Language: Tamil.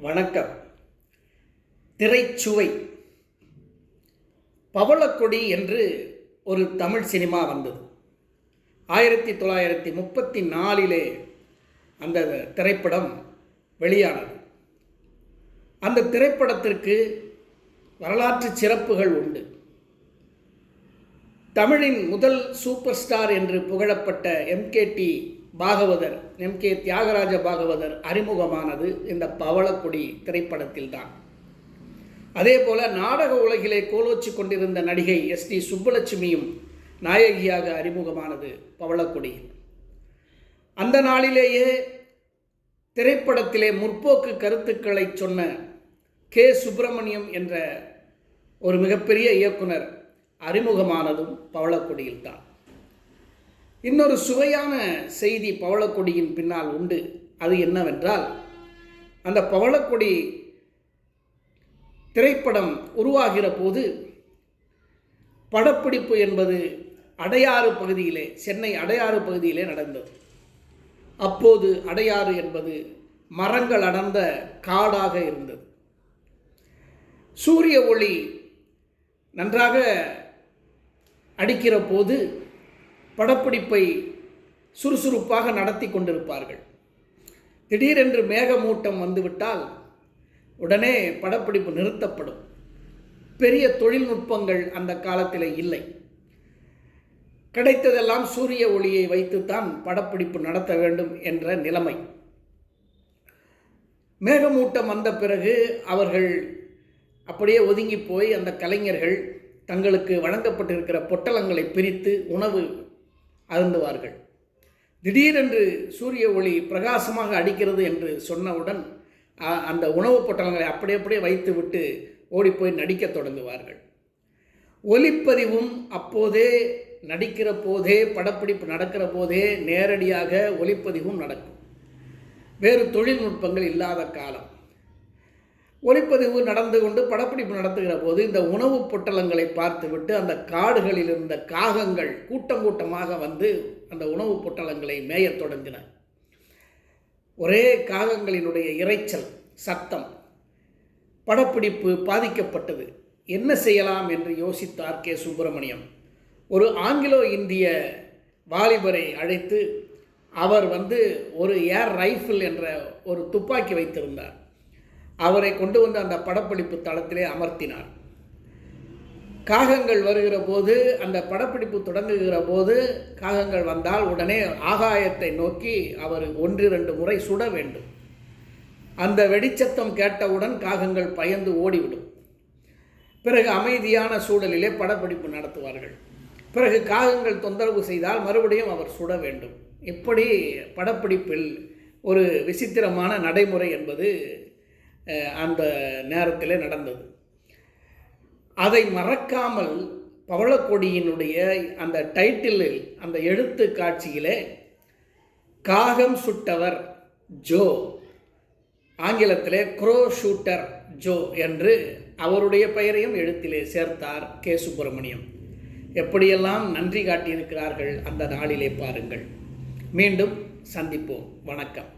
வணக்கம். திரைச்சுவை. பவளக்கொடி என்று ஒரு தமிழ் சினிமா வந்தது. ஆயிரத்தி தொள்ளாயிரத்தி முப்பத்தி நாலிலே அந்த திரைப்படம் வெளியானது. அந்த திரைப்படத்திற்கு வரலாற்று சிறப்புகள் உண்டு. தமிழின் முதல் சூப்பர் ஸ்டார் என்று புகழப்பட்ட எம்கேடி பாகவதர் எம்கே தியாகராஜ பாகவதர் அறிமுகமானது இந்த பவளக்கொடி திரைப்படத்தில்தான். அதே போல நாடக உலகிலே கோலோச்சி கொண்டிருந்த நடிகை எஸ். டி. சுப்புலட்சுமியும் நாயகியாக அறிமுகமானது பவளக்குடி. அந்த நாளிலேயே திரைப்படத்திலே முற்போக்கு கருத்துக்களை சொன்ன கே. சுப்பிரமணியம் என்ற ஒரு மிகப்பெரிய இயக்குனர் அறிமுகமானதும் பவளக்குடியில்தான். இன்னொரு சுவையான செய்தி பவளக்கொடியின் பின்னால் உண்டு. அது என்னவென்றால் அந்த பவளக்கொடி திரைப்படம் உருவாகிற போது படப்பிடிப்பு என்பது அடையாறு பகுதியிலே சென்னை அடையாறு பகுதியிலே நடந்தது. அப்போது அடையாறு என்பது மரங்கள் அடர்ந்த காடாக இருந்தது. சூரிய ஒளி நன்றாக அடிக்கிற போது படப்பிடிப்பை சுறுசுறுப்பாக நடத்தி கொண்டிருப்பார்கள். திடீரென்று மேகமூட்டம் வந்துவிட்டால் உடனே படப்பிடிப்பு நிறுத்தப்படும். பெரிய தொழில்நுட்பங்கள் அந்த காலத்தில் இல்லை. கிடைத்ததெல்லாம் சூரிய ஒளியை வைத்துத்தான் படப்பிடிப்பு நடத்த வேண்டும் என்ற நிலைமை. மேகமூட்டம் வந்த பிறகு அவர்கள் அப்படியே ஒதுங்கி போய் அந்த கலைஞர்கள் தங்களுக்கு வழங்கப்பட்டிருக்கிற பொட்டலங்களை பிரித்து உணவு அருந்துவார்கள். திடீரென்று சூரிய ஒளி பிரகாசமாக அடிக்கிறது என்று சொன்னவுடன் அந்த உணவுப் பொட்டலங்களை அப்படியே அப்படியே வைத்துவிட்டு ஓடிப்போய் நடிக்கத் தொடங்குவார்கள். ஒலிப்பதிவும் அப்போதே நடிக்கிற போதே படப்பிடிப்பு நடக்கிற போதே நேரடியாக ஒலிப்பதிவும் நடக்கும். வேறு தொழில்நுட்பங்கள் இல்லாத காலம். ஒளிப்பதிவு நடந்து கொண்டு படப்பிடிப்பு நடத்துகிற போது இந்த உணவுப் பொட்டலங்களை பார்த்துவிட்டு அந்த காடுகளில் இருந்த காகங்கள் கூட்டம் கூட்டமாக வந்து அந்த உணவுப் பொட்டலங்களை மேயத் தொடங்கின. ஒரே காகங்களினுடைய இறைச்சல் சத்தம் படப்பிடிப்பு பாதிக்கப்பட்டது. என்ன செய்யலாம் என்று யோசித்தார் கே. சுப்பிரமணியம். ஒரு ஆங்கிலோ இந்திய வாலிபரை அழைத்து அவர் வந்து ஒரு ஏர் ரைஃபிள் என்ற ஒரு துப்பாக்கி வைத்திருந்தார். அவரை கொண்டு வந்து அந்த படப்பிடிப்பு தளத்திலே அமர்த்தினார். காகங்கள் வருகிற போது அந்த படப்பிடிப்பு தொடங்குகிற போது காகங்கள் வந்தால் உடனே ஆகாயத்தை நோக்கி அவர் ஒன்று இரண்டு முறை சுட வேண்டும். அந்த வெடிச்சத்தம் கேட்டவுடன் காகங்கள் பயந்து ஓடிவிடும். பிறகு அமைதியான சூழலிலே படப்பிடிப்பு நடத்துவார்கள். பிறகு காகங்கள் தொந்தரவு செய்தால் மறுபடியும் அவர் சுட வேண்டும். இப்படி படப்பிடிப்பில் ஒரு விசித்திரமான நடைமுறை என்பது அந்த நேரத்தில் நடந்தது. அதை மறக்காமல் பவளக்கொடியினுடைய அந்த டைட்டிலில் அந்த எழுத்து காட்சியிலே காகம் சுட்டவர் ஜோ ஆங்கிலத்திலே க்ரோ ஷூட்டர் ஜோ என்று அவருடைய பெயரையும் எழுத்திலே சேர்த்தார் கே. சுப்பிரமணியம். எப்படியெல்லாம் நன்றி காட்டியிருக்கிறார்கள் அந்த நாளிலே பாருங்கள். மீண்டும் சந்திப்போம். வணக்கம்.